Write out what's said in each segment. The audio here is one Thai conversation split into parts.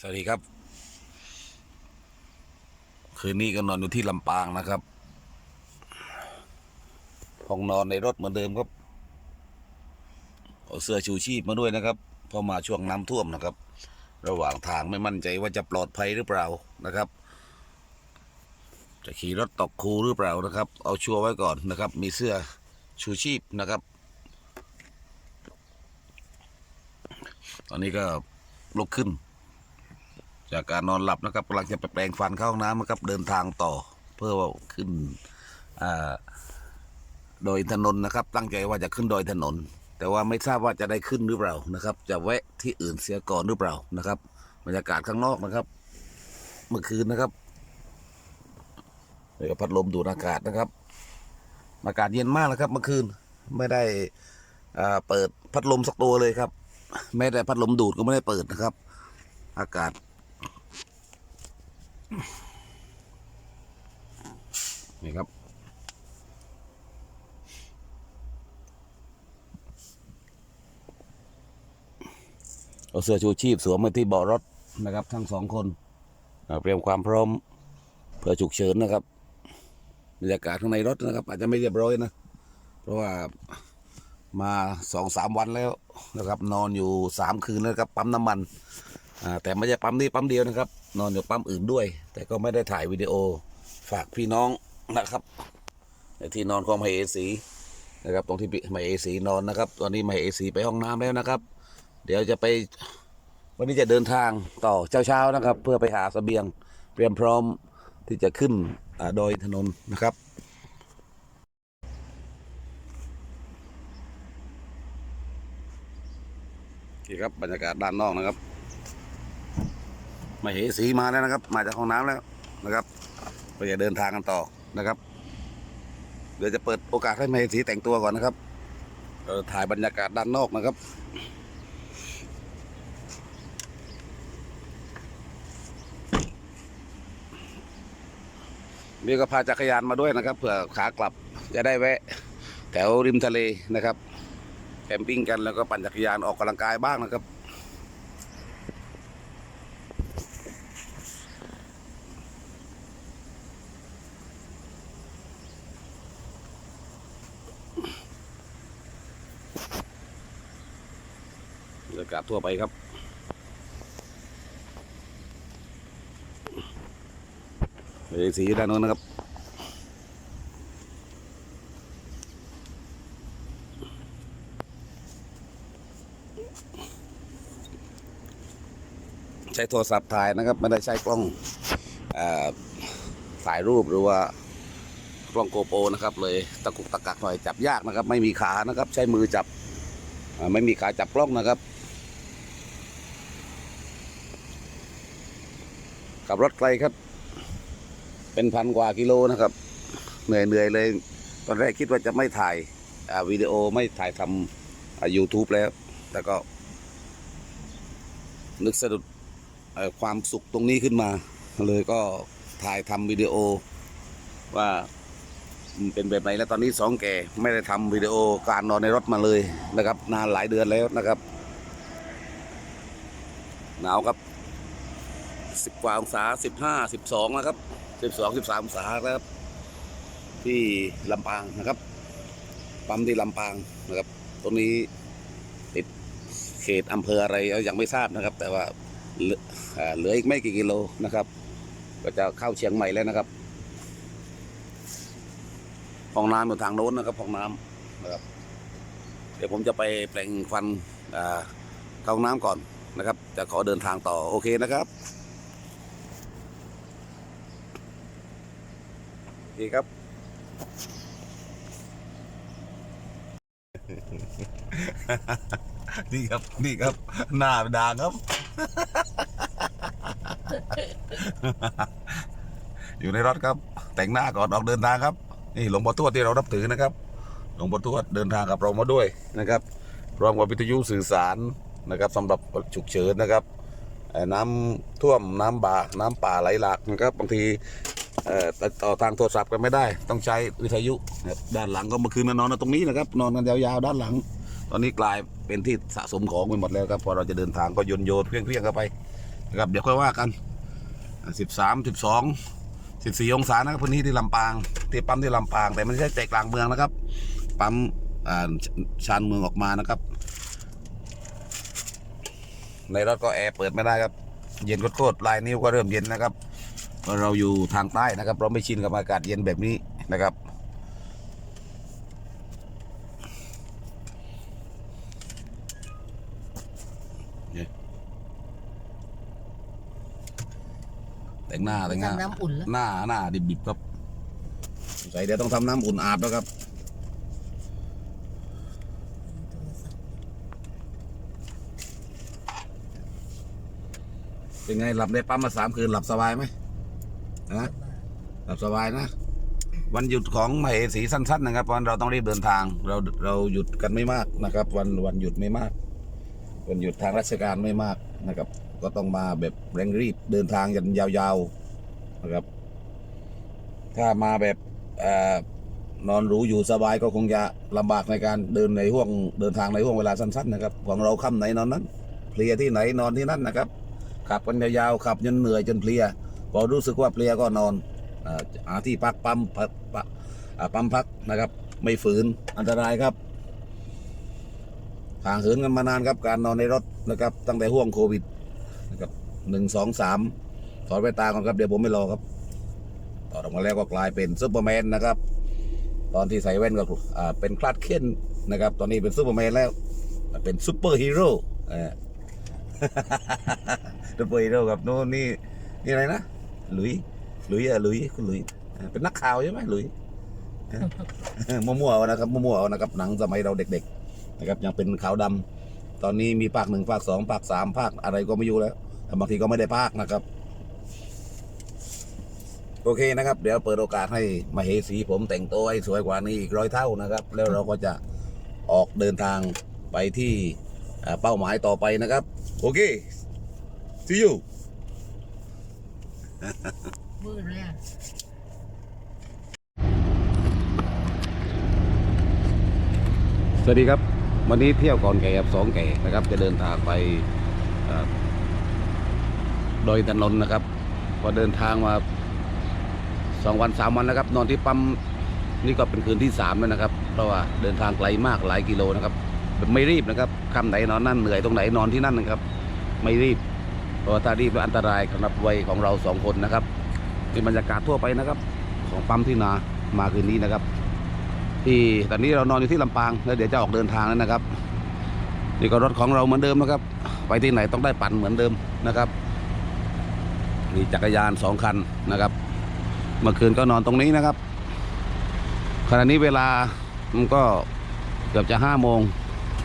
สวัสดีครับ คืนนี้ก็นอนอยู่ที่ลำปางนะครับห้องนอนในรถเหมือนเดิมครับเอาเสื้อชูชีพมาด้วยนะครับเพอมาช่วงน้ำท่วมนะครับ ระหว่างทางไม่มั่นใจว่าจะปลอดภัยหรือเปล่านะครับ จะขี่รถตกคูหรือเปล่านะครับ เอาชัวร์ไว้ก่อนนะครับ มีเสื้อชูชีพนะครับ ตอนนี้ก็ลุกขึ้น จากการนอนหลับนะครับกำลังจะไปแปลงฟันเข้าห้องน้ำนะครับเดินทางต่อ เพื่อว่าขึ้นอ่าดยถนนนะครับ ตั้งใจว่าจะขึ้นโดยถนน แต่ว่าไม่ทราบว่าจะได้ขึ้นหรือเปล่านะครับ จะแวะที่อื่นเสียก่อนหรือเปล่านะครับบรรยากาศข้างนอกนะครับ เมื่อคืนนะครับเดี๋ยวพัดลมดูดอากาศนะครับ อากาศเย็นมากนะครับ เมื่อคืนไม่ได้อ่าเปิดพัดลมสักตัวเลยครับ แม้แต่พัดลมดูดก็ไม่ได้เปิดนะครับ อากาศ นี่ครับ เอาเสื้อชูชีพสวมมาที่เบาะรถนะครับ ทั้งสองคนเตรียมความพร้อมเพื่อฉุกเฉินนะครับบรรยากาศข้างในรถนะครับ อาจจะไม่เรียบร้อยนะ เพราะว่ามาสองสามวันแล้วนะครับ นอนอยู่สามคืนแล้วครับปั๊มน้ำมัน แต่ไม่ใช่ปั๊มนี้ปั๊มเดียวนะครับ นอนอยู่ปั๊มอื่นด้วย แต่ก็ไม่ได้ถ่ายวิดีโอฝากพี่น้องนะครับในที่นอนของมเอสีนะครับ ตรงที่มเอสีนอนนะครับ ตอนนี้มเอสีไปห้องน้ำแล้วนะครับ เดี๋ยวจะไปวันนี้จะเดินทางต่อเช้าๆนะครับ เพื่อไปหาเสบียงเตรียมพร้อมที่จะขึ้นอ่าโดอยถนนนะครับนี่ครับบรรยากาศด้านนอกนะครับ มาเหสีมาแล้วนะครับ มาจากห้องน้ำแล้วนะครับเราจะเดินทางกันต่อนะครับ เดี๋ยวจะเปิดโอกาสให้มาเหสีแต่งตัวก่อนนะครับเออถ่ายบรรยากาศด้านนอกนะครับนี่ก็พาจักรยานมาด้วยนะครับเผื่อขากลับจะได้แวะ แถวริมทะเลนะครับ แคมปิ้งกันแล้วก็ปั่นจักรยานออกกำลังกายบ้างนะครับากาศทั่วไปครับเอสียด้านโน้นนะครับใช้โทรศัพท์ถ่ายนะครับ ไม่ได้ใช้กล้องอาถ่ายรูปหรือว่ากล้องโกโปรนะครับ เลยตะกุกตะกักหน่อยจับยากนะครับ ไม่มีขานะครับ ใช้มือจับไม่มีขาจับกล้องนะครับ ขับรถไกลครับ เป็นพันกว่ากิโลนะครับ เหนื่อยเหนื่อยเลย ตอนแรกคิดว่าจะไม่ถ่ายาวิดีโอไม่ถ่ายทำอ่า YouTube แล้ว แต่ก็ นึกสะดุดความสุขตรงนี้ขึ้นมา เลยก็ถ่ายทำวิดีโอว่าเป็นแบบไหนแล้วตอนนี้สองแก่ไม่ได้ทำวิดีโอการนอนในรถมาเลยนะครับ นานหลายเดือนแล้วนะครับ หนาวครับ สิบกว่าองศาสิบห้าสิบสองนะครับสิบสองสิบสามองศานะครับ ที่ลำปางนะครับ ปั๊มที่ลำปางนะครับ ตรงนี้ติดเขตอำเภออะไรยังไม่ทราบนะครับ แต่ว่าเหลืออีกไม่กี่กิโลนะครับ ก็จะเข้าเชียงใหม่แล้วนะครับห้องน้ำอยู่ทางโน้นนะครับห้องน้ำนะครับ เดี๋ยวผมจะไปแปลงฟันเข้าห้องน้ำก่อนนะครับ จะขอเดินทางต่อโอเคนะครับ ดีครับ นี่ครับ นี่ครับ หน้าด่างครับ อยู่ในรถครับ แต่งหน้าก่อนออกเดินทางครับ นี่หลวงพ่อทวดที่เรานับถือนะครับ หลวงพ่อทวดเดินทางกับเรามาด้วยนะครับพร้อมกับวิทยุสื่อสารนะครับสำหรับฉุกเฉินนะครับน้ำท่วมน้ำบาน้ำป่าไหลหลากนะครับบางที ติดต่อทางโทรศัพท์กันไม่ได้ ต้องใช้วิทยุด้านหลังก็เมื่อคืนมานอนตรงนี้นะครับ นอนกันยาวๆด้านหลัง ตอนนี้กลายเป็นที่สะสมของไปหมดแล้วครับ พอเราจะเดินทางก็โยนโยนเพี้ยงๆเข้าไปนะครับเดี๋ยวค่อยว่ากันสิบสามสิบสองสิบสี่องศานะครับพื้นที่ที่ลำปางที่ปั๊มที่ลำปาง แต่ไม่ใช่ใจกลางเมืองนะครับ ปั๊มชานเมืองออกมานะครับ ในรถก็แอร์เปิดไม่ได้ครับ เย็นโคตรๆลายนิ้วก็เริ่มเย็นนะครับ เพราะเราอยู่ทางใต้นะครับ เราไม่ชินกับอากาศเย็นแบบนี้นะครับ แต่งหน้าแต่งหน้า ทำน้ำอุ่นแล้วหน้าหน้าดิบๆครับสงสัยเดี๋ยวต้องทำน้ำอุ่นอาบแล้วครับ เป็นไงหลับในปั๊มมาสามคืนหลับสบายไหม นะหลับสบายนะ วันหยุดของมเหสีสั้น ๆ นะครับวันเราต้องรีบเดินทาง เราเราหยุดกันไม่มากนะครับ วันวันหยุดไม่มาก วันหยุดทางราชการไม่มากนะครับ ก็ต้องมาแบบเร่งรีบเดินทางกันยาวๆนะครับ ถ้ามาแบบเอ่อนอนหรูอยู่สบายก็คงจะลำบากในการเดินในห่วงเดินทางในห่วงเวลาสั้นๆนะครับของเราค่ำไหนนอนนั้น เพลียที่ไหนนอนที่นั่นนะครับขับกันยาวๆขับจนเหนื่อยจนเพลีย พอรู้สึกว่าเพลียก็นอนอาหาที่พักปั๊มพักปั๊มพักนะครับ ไม่ฝืนอันตรายครับห่างเหินกันมานานครับการนอนในรถนะครับ ตั้งแต่ห่วงโควิดนะครับหนึ่งสองสามถอดไปตาก่อนครับเดี๋ยวผมไม่รอครับถอดออกมาแล้วก็กลายเป็นซูเปอร์แมนนะครับ ตอนที่ใส่แว่นก็เป็นคลาดเคนนะครับ ตอนนี้เป็นซูเปอร์แมนแล้ว เป็นซูเปอร์ฮีโร่อ่าซูเปอร์ฮีโร่กับโน่นนี่นี่อะไรนะ ลุยหลุยอะหลุยคุณหลุยเป็นนักข่าวใช่ไหมหลุยมั่วๆนะครับมั่วๆนะครับหนังสมัยเราเด็ก ๆ นะครับ ยังเป็นขาวดำตอนนี้มีภาคหนึ่งภาคสองภาคสามภาคอะไรก็ไม่อยู่แล้วแต่บางทีก็ไม่ได้ภาคนะครับ โอเคนะครับ เดี๋ยวเปิดโอกาสให้มาเหสีผมแต่งตัวให้สวยกว่านี้อีกร้อยเท่านะครับ แล้วเราก็จะออกเดินทางไปที่อ่าเป้าหมายต่อไปนะครับ โอเค see you มืดเลยอะสวัสดีครับ วันนี้เที่ยวก่อนแก่กับสองแก่นะครับ จะเดินทางไปเอ่อดอยถนนนะครับ พอเดินทางมาสองวันสามวันนะครับ นอนที่ปั๊มนี่ก็เป็นคืนที่สามแล้วนะครับ เพราะว่าเดินทางไกลมากหลายกิโลนะครับแบบไม่รีบนะครับคำไหนนอนนั่นเหนื่อยตรงไหนนอนที่นั่นนะครับ ไม่รีบ เพราะว่าถ้ารีบแล้วอันตรายสำหรับวัยของเราสองคนนะครับเป็นบรรยากาศทั่วไปนะครับ ของปั๊มที่นามาคืนนี้นะครับ ที่ตอนนี้เรานอนอยู่ที่ลำปางแล้วเดี๋ยวจะออกเดินทางแล้วนะครับนี่ก็รถของเราเหมือนเดิมนะครับ ไปที่ไหนต้องได้ปั่นเหมือนเดิมนะครับมีจักรยานสองคันนะครับ เมื่อคืนก็นอนตรงนี้นะครับขณะนี้เวลามันก็เกือบจะห้าโมง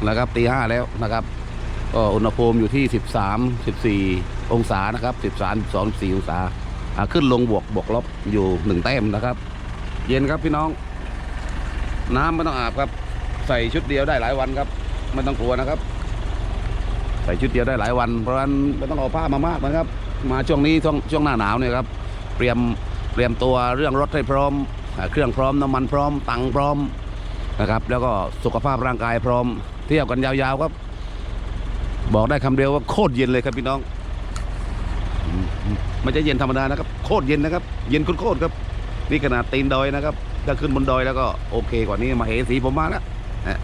นะครับตีห้าแล้วนะครับ ก็อุณหภูมิอยู่ที่สิบสามสิบสี่องศานะครับสิบสามสองศาขึ้นลงบวกบวกลบอยู่หนึ่งแต้มนะครับ เย็นครับพี่น้อง น้ำไม่ต้องอาบครับ ใส่ชุดเดียวได้หลายวันครับไม่ต้องกลัวนะครับ ใส่ชุดเดียวได้หลายวัน เพราะฉะนั้นไม่ต้องเอาผ้ามามากนะครับ มาช่วงนี้ช่วงช่วงหน้าหนาวเนี่ยครับเตรียมเตรียมตัวเรื่องรถให้พร้อม เครื่องพร้อมน้ำมันพร้อมตังค์พร้อมนะครับ แล้วก็สุขภาพร่างกายพร้อม เที่ยวกันยาวๆครับ บอกได้คำเดียวว่าโคตรเย็นเลยครับพี่น้องมอืมไม่ใช่เย็นธรรมดานะครับ โคตรเย็นนะครับ เย็นโคตรครับ นี่ขนาดตีนดอยนะครับถ้าขึ้นบนดอยแล้วก็โอเคกว่านี้มาเห็นสีผมมาแล้วนะ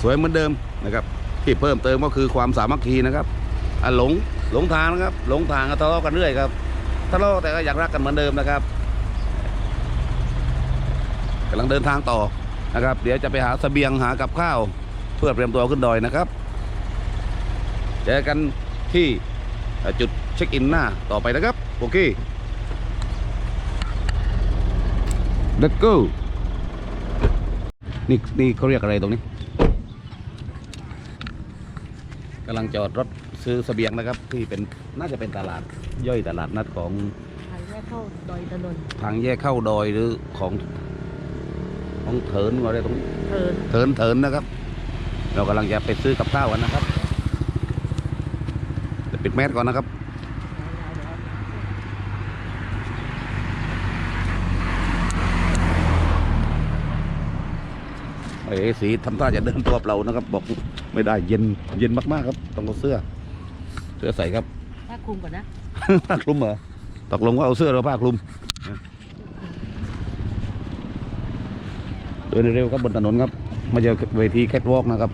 สวยเหมือนเดิมนะครับ ที่เพิ่มเติมก็คือความสามัคคีนะครับหลงหลงทางนะครับ หลงทางทะเลาะกันเรื่อยครับทะเลาะแต่ก็อยากรักกันเหมือนเดิมนะครับกำลังเดินทางต่อนะครับ เดี๋ยวจะไปหาเสบียงหากับข้าว เพื่อเตรียมตัวขึ้นดอยนะครับ เจอกันที่เอ่อจุดเช็คอินหน้าต่อไปนะครับ โอเค Let's go นี่นี่เขาเรียกอะไรตรงนี้กำลังจอดรถซื้อเสบียงนะครับ ที่เป็นน่าจะเป็นตลาดย่อยตลาดนัดของทางแยกเข้าดอยถนนทางแยกเข้าดอยหรือของของเถินอะไรตรงนี้เทินเถินเถินนะครับ เรากำลังจะไปซื้อกับข้าวกันนะครับแต่ ปิดแมสก่อนนะครับไอ้สีทำท่าจะเดินตัวเปล่านะครับ บอกไม่ได้เย็นเย็นมากๆครับ ต้องเอาเสื้อ เสื้อใส่ครับถ้าคลุมก่อนนะ ผ้าคลุมเหรอตกลงว่าเอาเสื้อหรือผ้าคลุมเดินเร็วครับบนถนนครับ มาเจอเวทีแคทวอล์กนะครับ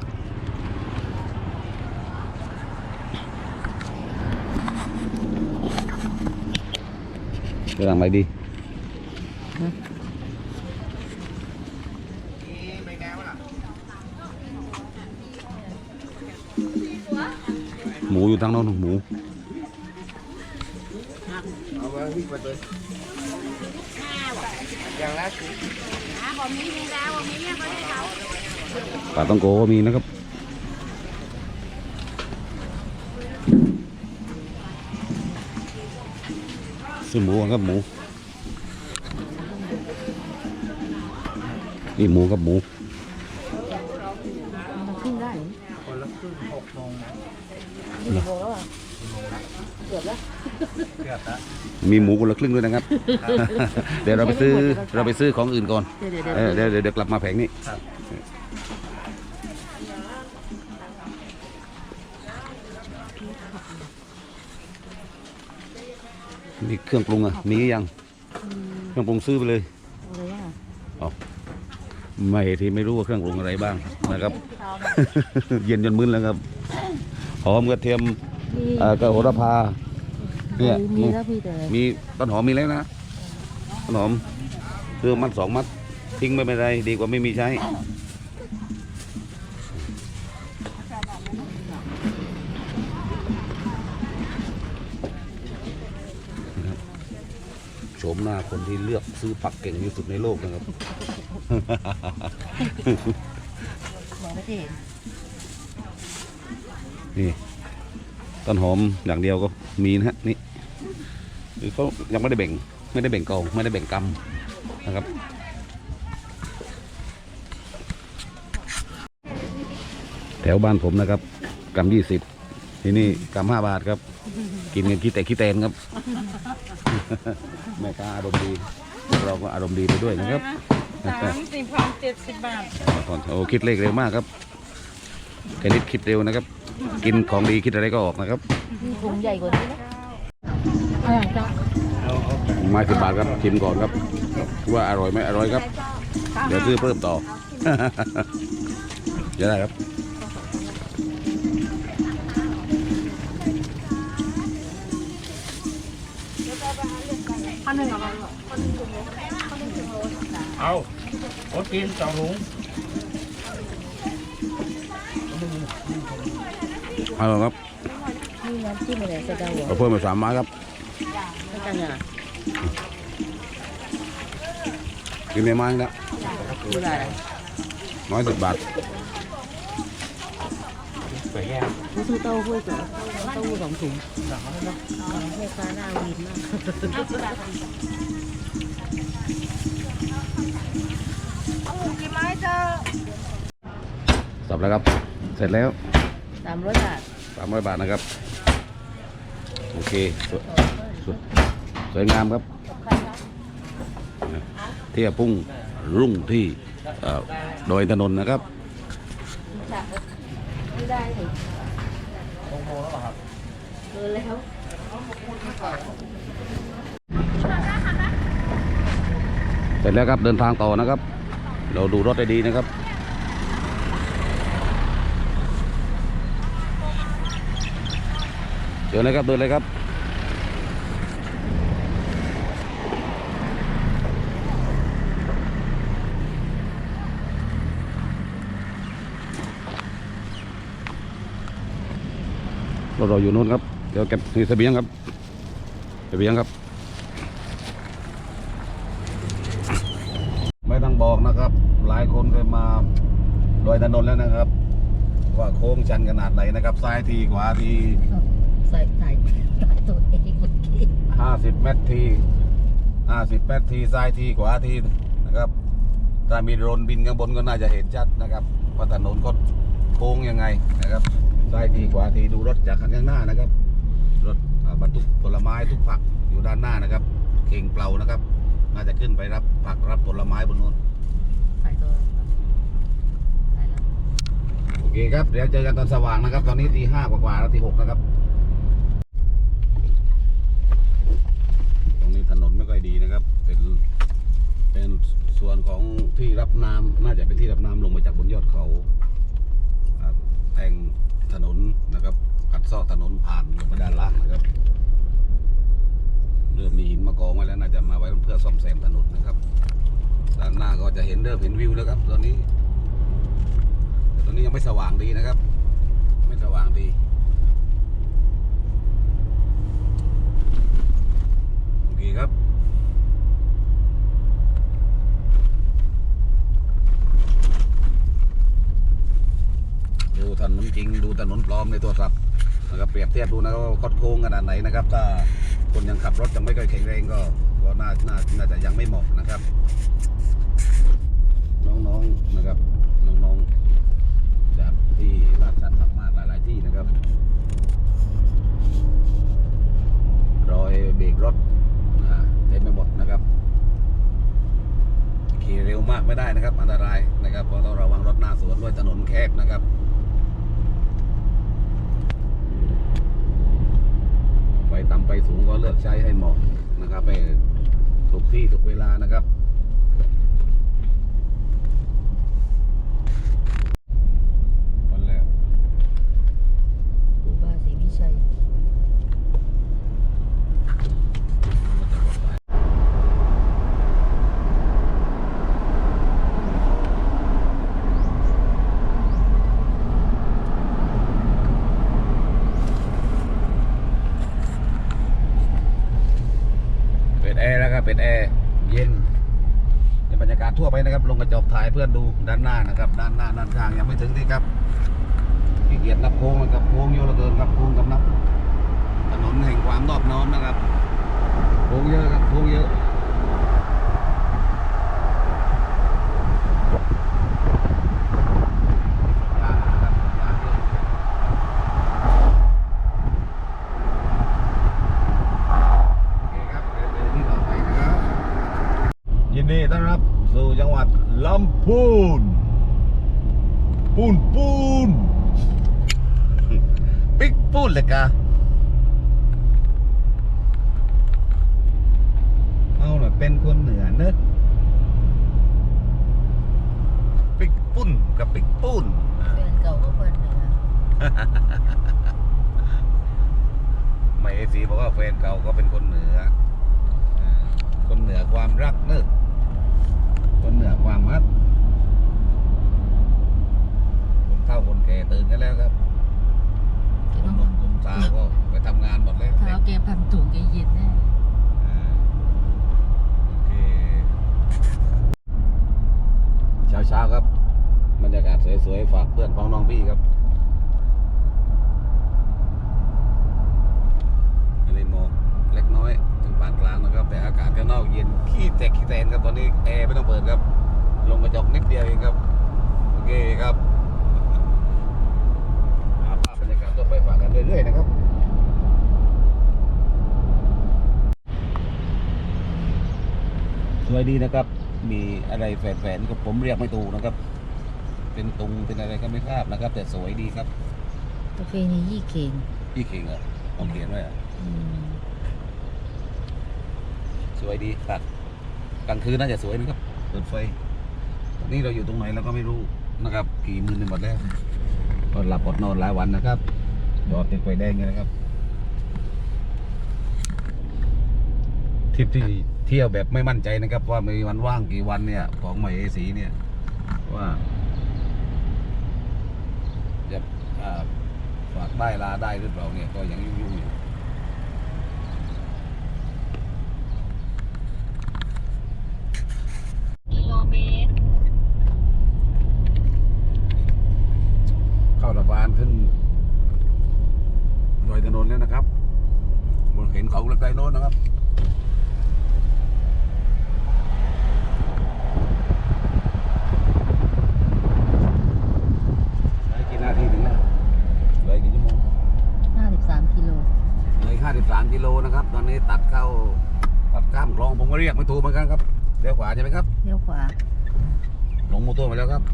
เรื่องอะไรดีหมูอยู่ทางโน้นหมูปลาต้องโกก็มีนะครับ ซื้อหมูก่อนครับหมู นี่หมูกับหมูมันขึ้นได้คนละครึ่งหกโมงกี่โมงแล้วอะเกือบแล้วมีหมูคนละครึ่งด้วยนะครับ เดี๋ยวเราไปซื้อเราไปซื้อของอื่นก่อน เดี๋ยวเดี๋ยวเออเดี๋ยวเดี๋ยวเดี๋ยวกลับมาแผงนี้ นี่เครื่องปรุงอะมีหรือยังเครื่องปรุงซื้อไปเลยอะไรอะไม่ที่ไม่รู้ว่าเครื่องปรุงอะไรบ้างนะครับ เย็นจนมึนแล้วครับหอมกระเทียมมีเอ่อกระโหระพาเนี่ยมีแล้วพี่แต่มีต้นหอมมีแล้วนะต้นหอมซื้อมัดสองมัดทิ้งไม่เป็นไรดีกว่าไม่มีใช้ คนที่เลือกซื้อผักเก่งที่สุดในโลกนะครับ มองไม่เห็นนี่ต้นหอมอย่างเดียวก็มีนะฮะนี่คือเขายังไม่ได้แบ่งไม่ได้แบ่งกองไม่ได้แบ่งกำนะครับ แถวบ้านผมนะครับกำยี่สิบที่นี่กำห้าบาทครับ กินกันขี้แต่ขี้แตนครับ แม่ค้าอารมณ์ดี เราก็อารมณ์ดีไปด้วยนะครับสามสิบพันเจ็ดสิบบาทโอ้คิดเลขเร็วมากครับแคณิตคิดเร็วนะครับ กินของดีคิดอะไรก็ออกนะครับมีถุงใหญ่กว่านี้นะอะไรจ้ะไม้สิบบาทครับชิมก่อนครับ ว่าอร่อยไหมอร่อยครับ เดี๋ยวซื้อเพิ่มต่อจะได้ครับ โอกินสองถุงเอาครับนี่น้ำจิ้มอะไรสะเดาเหรอเอาเพิ่มมาสามไม้ครับไม่กันอะกินในไม้นะคืออะไรน้อยสิบบาทสวยแย่รู้ซื้อเต้าหู้ก่อนเต้าหู้สองถุงแม่ค้าหน้าวินมากสับ แล้วครับ เสร็จแล้วสามร้อยบาทสามร้อยบาทนะครับ โอเคสวยสวยสวยงามครับเที่ยพุ่งรุ่งที่เอ่อดอยถนนนะครับไม่ได้ถึงเออแล้วเสร็จแล้วครับเดินทางต่อนะครับ เราดูรถได้ดีนะครับเดินเลยครับเดินเลยครับเราอยู่นู้นครับ เดี๋ยวเก็บนี่เสบียงครับเสบียงครับ ไม่ต้องบอกนะครับ หลายคนเคยมา ดอยถนนแล้วนะครับ ว่าโค้งชันขนาดไหนนะครับซ้ายทีขวาทีใส่ใส่ใส่ตัวเองเมื่อกี้ห้าสิบเมตรทีห้าสิบเมตรทีซ้ายทีขวาทีนะครับถ้ามีโดรนบินข้างบนก็น่าจะเห็นชัดนะครับว่าถนนก็โค้งยังไงนะครับซ้ายทีขวาทีดูรถจากข้างหน้านะครับ รถอ่าบรรทุกผลไม้ทุกผักอยู่ด้านหน้านะครับ เข่งเปล่านะครับ น่าจะขึ้นไปรับผักรับผลไม้บนนู้น เคครับ เดี๋ยวเจอกันตอนสว่างนะครับ ตอนนี้ตีห้ากว่าๆแล้วตีหกนะครับ ตรงนี้ถนนไม่ค่อยดีนะครับ เป็น เป็นส่วนของที่รับน้ำน่าจะเป็นที่รับน้ำลงมาจากบนยอดเขาแต่งถนนนะครับกัดซอกถนนผ่านลงไปด้านล่างนะครับ เริ่มมีหินมากองไว้แล้วน่าจะมาไว้เพื่อซ่อมแซมถนนนะครับ ด้านหน้าก็จะเห็นเริ่มเห็นวิวแล้วครับ ตอนนี้ นนี้ยังไม่สว่างดีนะครับ ไม่สว่างดีโอเคครับดูถนนจริงดูถนนปลอมในโทรศัพท์นะครับเปรียบเทียบดูนะว่าคดโค้งขนาดไหนนะครับ ถ้าคนยังขับรถยังไม่เคยแข็งแรงก็ก็น่าน่าน่าจะยังไม่เหมาะนะครับ น้องๆนะครับ ที่ราชสัตว์มากๆหลาย ๆ ที่นะครับ รอยเบรกรถอ่าเต็มไปหมดนะครับ ขี่เร็วมากไม่ได้นะครับ อันตรายนะครับเพราะต้องระวังรถหน้าสวนด้วยถนนแคบนะครับไฟต่ำไฟสูงก็เลือกใช้ให้เหมาะนะครับให้ถูกที่ถูกเวลานะครับวันแล้ว ครูบาศรีวิชัย เปิดแอร์แล้วครับเปิดแอร์เย็นในบรรยากาศทั่วไปนะครับ ลงกระจกถ่าย เพื่อนดูด้านหน้านะครับ ด้านหน้าด้านข้างยังไม่ถึงที่ครับขี้เกียจนับโค้งนะครับโค้งเยอะเหลือเกินครับโค้งกับนับถนนแห่งความนอบน้อมนะครับโค้งเยอะครับโค้งเยอะยากนะครับยากเยอะ โอเคครับเดี๋ยวเดี๋ยวที่ต่อไปนะครับ ยินดีต้อนรับสู่จังหวัดลำพูน ปูนปูน ปิ๊กปูนเลยกะเอาหน่อยเป็นคนเหนือเนอะปิ๊กปุ้นกับปิ๊กปูน แฟนเก่าก็คนเหนือ ไม่เอซีบอกว่าแฟนเก่าก็เป็นคนเหนืออ่าคนเหนือความรักเนอะคนเหนือความรักคนเฒ่าคนแก่ตื่นกันแล้วครับแกคนต้องหนุ่มคนสาวก็ไปทำงานหมดแล้วเท้าแกพันถุงแกเย็นแน่อ่าโอเคเช้าเช้าๆครับบรรยากาศสวยๆฝากเพื่อนพ้องน้องพี่ครับอันนี้หมอกเล็กน้อยถึงปานกลางนะครับแต่อากาศข้างนอกเย็นขี้แตกขี้แตนครับตอนนี้แอร์ไม่ต้องเปิดครับ ลงกระจกนิดเดียวเองครับโอเคครับหาภาพบรรยากาศต่อไปฝากกันเรื่อยๆนะครับสวยดีนะครับ มีอะไรแฝงๆก็ผมเรียกไม่ถูกนะครับ เป็นตุงเป็นอะไรก็ไม่ทราบนะครับ แต่สวยดีครับ ประเพณียี่เข่งพี่เข่งเหรอต้องเขียนไว้เหรอ อืมส วยดีครับกลางคืนน่าจะสวยนะครับเปิดไฟตอนนี้เราอยู่ตรงไหนเราก็ไม่รู้นะครับกี่มือหมดแล้วก็หลับอดนอนหลายวันนะครับจอดติดไฟแดงเลยนะครับทริปที่เที่ยวแบบไม่มั่นใจนะครับ ว่ามีวันว่างกี่วันเนี่ย ของใหม่เอสีเนี่ยว่าจะฝากได้ลาได้หรือเปล่าเนี่ยก็ยังยุ่งๆอยู่ เข้าสะพานขึ้นดอยถนนแล้วนะครับบนเห็นเขาไกลๆโน้นนะครับเลยกี่นาทีถึงแล้วเลยกี่ชั่วโมงห้าสิบสามกิโลเลย53กิโลนะครับ ตอนนี้ตัดเข้าตัดข้ามคลองผมก็เรียกไม่ถูกเหมือนกันครับเลี้ยวขวาใช่ไหมครับเลี้ยวขวาลงมอเตอร์มาแล้วครับ